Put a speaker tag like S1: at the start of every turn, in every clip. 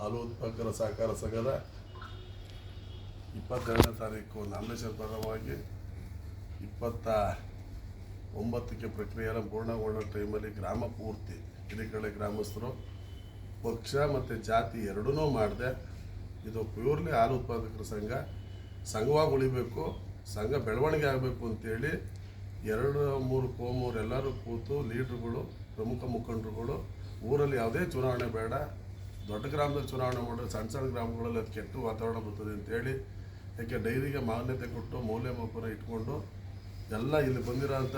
S1: ಹಾಲು ಉತ್ಪಾದಕರ ಸಹಕಾರ ಸಂಘದ ಇಪ್ಪತ್ತೆರಡನೇ ತಾರೀಕು ನಾಮಿನೇಷನ್ ಪರವಾಗಿ ಇಪ್ಪತ್ತ ಒಂಬತ್ತಕ್ಕೆ ಪ್ರಕ್ರಿಯೆಯನ್ನು ಪೂರ್ಣಗೊಂಡ ಟೈಮಲ್ಲಿ ಗ್ರಾಮ ಪೂರ್ತಿ ಹಿರಿಕಳೆ ಗ್ರಾಮಸ್ಥರು, ಪಕ್ಷ ಮತ್ತು ಜಾತಿ ಎರಡೂ ಮಾಡಿದೆ. ಇದು ಪ್ಯೂರ್ಲಿ ಹಾಲು ಉತ್ಪಾದಕರ ಸಂಘ. ಸಂಘವಾಗಿ ಉಳಿಬೇಕು, ಸಂಘ ಬೆಳವಣಿಗೆ ಆಗಬೇಕು ಅಂತೇಳಿ ಎರಡು, ಮೂರು ಕೋಮೂರು ಎಲ್ಲರೂ ಕೂತು ಲೀಡ್ರುಗಳು, ಪ್ರಮುಖ ಮುಖಂಡರುಗಳು, ಊರಲ್ಲಿ ಯಾವುದೇ ಚುನಾವಣೆ ಬೇಡ. ದೊಡ್ಡ ಗ್ರಾಮದಲ್ಲಿ ಚುನಾವಣೆ ಮಾಡಿದ್ರೆ ಸಣ್ಣ ಸಣ್ಣ ಗ್ರಾಮಗಳಲ್ಲಿ ಅದು ಕೆಟ್ಟು ವಾತಾವರಣ ಬರ್ತದೆ ಅಂತೇಳಿ ಯಾಕೆ ಡೈರಿಗೆ ಮಾನ್ಯತೆ ಕೊಟ್ಟು ಮೌಲ್ಯಮಾಪನ ಇಟ್ಕೊಂಡು ಎಲ್ಲ ಇಲ್ಲಿ ಬಂದಿರೋಂಥ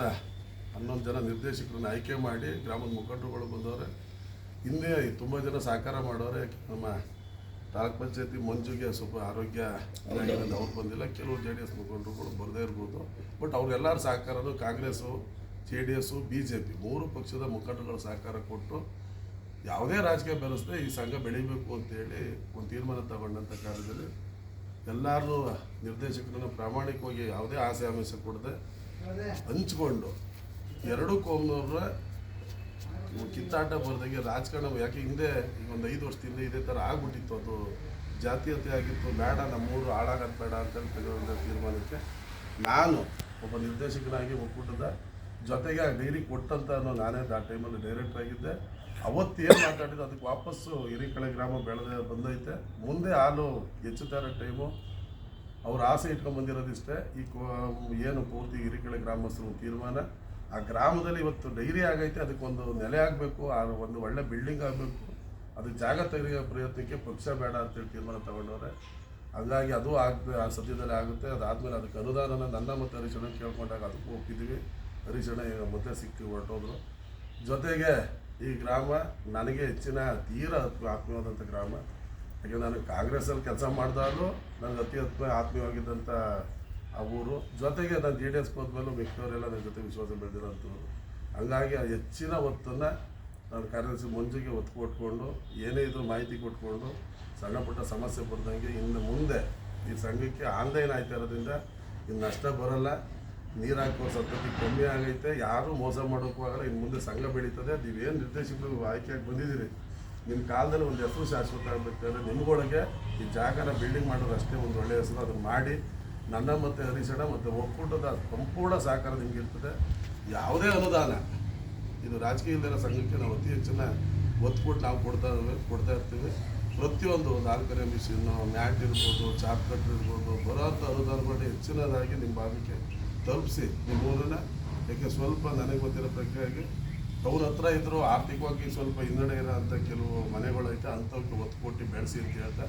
S1: ಹನ್ನೊಂದು ಜನ ನಿರ್ದೇಶಕರನ್ನ ಆಯ್ಕೆ ಮಾಡಿ ಗ್ರಾಮದ ಮುಖಂಡರುಗಳು ಬಂದವ್ರೆ. ಹಿಂದೆ ತುಂಬ ಜನ ಸಹಕಾರ ಮಾಡೋರೆ. ನಮ್ಮ ತಾಲೂಕ್ ಪಂಚಾಯತಿ ಮಂಜುಗೆ ಸ್ವಲ್ಪ ಆರೋಗ್ಯ ಅವ್ರು ಬಂದಿಲ್ಲ. ಕೆಲವು ಜೆ ಡಿ ಎಸ್ ಮುಖಂಡರುಗಳು ಬರದೇ ಇರ್ಬೋದು. ಬಟ್ ಅವ್ರೆಲ್ಲರ ಸಹಕಾರನೂ Congress, J D S, B J P ಮೂರು ಪಕ್ಷದ ಮುಖಂಡರುಗಳ ಸಹಕಾರ ಕೊಟ್ಟು ಯಾವುದೇ ರಾಜಕೀಯ ಬೆರೆಸದೆ ಈ ಸಂಘ ಬೆಳಿಬೇಕು ಅಂತೇಳಿ ಒಂದು ತೀರ್ಮಾನ ತಗೊಂಡಂಥ ಕಾರ್ಯದಲ್ಲಿ ಎಲ್ಲರೂ ನಿರ್ದೇಶಕರನ್ನು ಪ್ರಾಮಾಣಿಕವಾಗಿ ಯಾವುದೇ ಆಸೆ ಆಮಿಷ ಕೊಡದೆ ಹಂಚ್ಕೊಂಡು ಎರಡು ಕೋಮ್ನವ್ರ ಕಿತ್ತಾಟ ಬರ್ದಂಗೆ ರಾಜಕಾರಣ ಯಾಕೆ ಹಿಂದೆ ಈಗ ಒಂದು ಐದು ವರ್ಷದಿಂದ ಇದೇ ಥರ ಆಗ್ಬಿಟ್ಟಿತ್ತು, ಅದು ಜಾತೀಯತೆ ಆಗಿತ್ತು, ಬೇಡ, ನಮ್ಮೂರು ಹಾಳಾಗತ್ತೆ ಬೇಡ ಅಂತ ತೆಗೆದಂಥ ತೀರ್ಮಾನಕ್ಕೆ ನಾನು ಒಬ್ಬ ನಿರ್ದೇಶಕನಾಗಿ ಒಕ್ಕೂಟದ ಜೊತೆಗೆ ಆ ಡೈರಿ ಕೊಟ್ಟಂತ ಅನ್ನೋ ನಾನೇ ಆ ಟೈಮಲ್ಲಿ ಡೈರೆಕ್ಟ್ ಆಗಿದ್ದೆ. ಅವತ್ತು ಏನು ಮಾತಾಡಿದ್ದು, ಅದಕ್ಕೆ ವಾಪಸ್ಸು ಹಿರಿಕಳೆ ಗ್ರಾಮ ಬೆಳೆದ, ಬಂದೈತೆ. ಮುಂದೆ ಹಾಲು ಹೆಚ್ಚುತ್ತಾ ಇರೋ ಟೈಮು ಅವ್ರು ಆಸೆ ಇಟ್ಕೊಂಡ್ಬಂದಿರೋದಿಷ್ಟೇ ಈ ಏನು ಪೂರ್ತಿ ಹಿರಿಕಳೆ ಗ್ರಾಮಸ್ಥರು ತೀರ್ಮಾನ. ಆ ಗ್ರಾಮದಲ್ಲಿ ಇವತ್ತು ಡೈರಿ ಆಗೈತೆ ಅದಕ್ಕೊಂದು ನೆಲೆ ಆಗಬೇಕು, ಆ ಒಂದು ಒಳ್ಳೆ ಬಿಲ್ಡಿಂಗ್ ಆಗಬೇಕು. ಅದಕ್ಕೆ ಜಾಗ ತೆಗೆಯೋ ಪ್ರಯತ್ನಕ್ಕೆ ಪಕ್ಷ ಬೇಡ ಅಂತೇಳಿ ತೀರ್ಮಾನ ತಗೊಂಡವ್ರೆ. ಹಂಗಾಗಿ ಅದು ಆಗ್ತದೆ ಆ ಸದ್ಯದಲ್ಲಿ ಆಗುತ್ತೆ. ಅದಾದಮೇಲೆ ಅದಕ್ಕೆ ಅನುದಾನನ ನನ್ನ ಮತ್ತು ಹರೀಶಣ್ಣ ಕೇಳ್ಕೊಂಡಾಗ ಅದಕ್ಕೂ ಒಪ್ಪಿದ್ದೀವಿ ಹರೀಶಣ್ಣ ಈಗ ಮತ್ತೆ ಸಿಕ್ಕಿ ಹೊರಟೋದ್ರು. ಜೊತೆಗೆ ಈ ಗ್ರಾಮ ನನಗೆ ಹೆಚ್ಚಿನ ತೀರ ಆತ್ಮ- ಆತ್ಮೀಯವಾದಂಥ ಗ್ರಾಮ. ಯಾಕೆ ನಾನು ಕಾಂಗ್ರೆಸ್ಸಲ್ಲಿ ಕೆಲಸ ಮಾಡಿದಾಗಲೂ ನನಗೆ ಅತಿ ಹತ್ತು ಆತ್ಮೀಯವಾಗಿದ್ದಂಥ ಆ ಊರು. ಜೊತೆಗೆ ನಾನು ಜಿ ಡಿ ಎಸ್ ಹೋದ್ಮೇಲೂ ಮಿಕ್ಕವರೆಲ್ಲ ನನ್ನ ಜೊತೆ ವಿಶ್ವಾಸ ಬೆಳೆದಿರೋಂಥವ್ರು ಹಂಗಾಗಿ ಹೆಚ್ಚಿನ ಹೊತ್ತನ್ನು ನಾನು ಕಾರ್ಯದರ್ಶಿ ಮುಂಜಿಗೆ ಒತ್ತು ಕೊಟ್ಕೊಂಡು, ಏನೇ ಇದ್ರೂ ಮಾಹಿತಿ ಕೊಟ್ಕೊಂಡು, ಸಣ್ಣ ಪುಟ್ಟ ಸಮಸ್ಯೆ ಬರ್ದಂಗೆ ಇನ್ನು ಮುಂದೆ ಈ ಸಂಘಕ್ಕೆ ಆನ್ಲೈನ್ ಆಯ್ತಾ ಇರೋದ್ರಿಂದ ಇನ್ನು ನಷ್ಟ ಬರಲ್ಲ. ನೀರು ಹಾಕುವ ಸಂತತಿ ಕಮ್ಮಿ ಆಗೈತೆ. ಯಾರೂ ಮೋಸ ಮಾಡೋಕ್ಕೂ ಆಗಲ್ಲ. ಇನ್ನು ಮುಂದೆ ಸಂಘ ಬೆಳೀತದೆ. ನೀವೇನು ನಿರ್ದೇಶಕರು ಆಯ್ಕೆಯಾಗಿ ಬಂದಿದ್ದೀರಿ? ನಿಮ್ಮ ಕಾಲದಲ್ಲಿ ಒಂದು ಹೆಸರು ಶಾಶ್ವತ ಆಗಬೇಕಾದ್ರೆ ನಿಮ್ಗೊಳಗೆ ಈ ಜಾಗನ ಬಿಲ್ಡಿಂಗ್ ಮಾಡೋದು ಅಷ್ಟೇ ಒಂದು ಒಳ್ಳೆಯ ಹೆಸರು. ಅದನ್ನು ಮಾಡಿ ನನ್ನ ಮತ್ತು ಹರೀಶಣ ಮತ್ತು ಒಕ್ಕೂಟದ ಸಂಪೂರ್ಣ ಸಹಕಾರ ನಿಮಗೆ ಇರ್ತದೆ. ಯಾವುದೇ ಅನುದಾನ, ಇದು ರಾಜಕೀಯ ಇಲ್ಲದ ಸಂಘಕ್ಕೆ ನಾವು ಅತಿ ಹೆಚ್ಚಿನ ಒತ್ತು ಕೊಟ್ಟು ನಾವು ಕೊಡ್ತಾ ಕೊಡ್ತಾ ಇರ್ತೀವಿ. ಪ್ರತಿಯೊಂದು ನಾಲ್ಕನೇ ಮಿಷಿನ್ನು ಮ್ಯಾಟ್ ಇರ್ಬೋದು ಚಾಪ್ ಕಟ್ ಇರ್ಬೋದು ಬರೋಂಥ ಅನುದಾನಗಳನ್ನ ಹೆಚ್ಚಿನದಾಗಿ ನಿಮ್ಮ ಭಾಗಕ್ಕೆ ತಲುಪಿಸಿ. ನಿಮ್ಮ ಊರನ್ನ ಯಾಕೆ ಸ್ವಲ್ಪ ನನಗೆ ಗೊತ್ತಿರೋ ಪ್ರಕ್ರಿಯೆಗೆ ಅವ್ರ ಹತ್ರ ಇದ್ದರೂ ಆರ್ಥಿಕವಾಗಿ ಸ್ವಲ್ಪ ಹಿನ್ನಡೆ ಇರೋ ಅಂಥ ಕೆಲವು ಮನೆಗಳೈತೆ ಅಂಥವಕ್ಕೆ ಒತ್ತು ಕೊಟ್ಟು ಬೆಳೆಸಿ ಅಂತ ಹೇಳ್ತಾ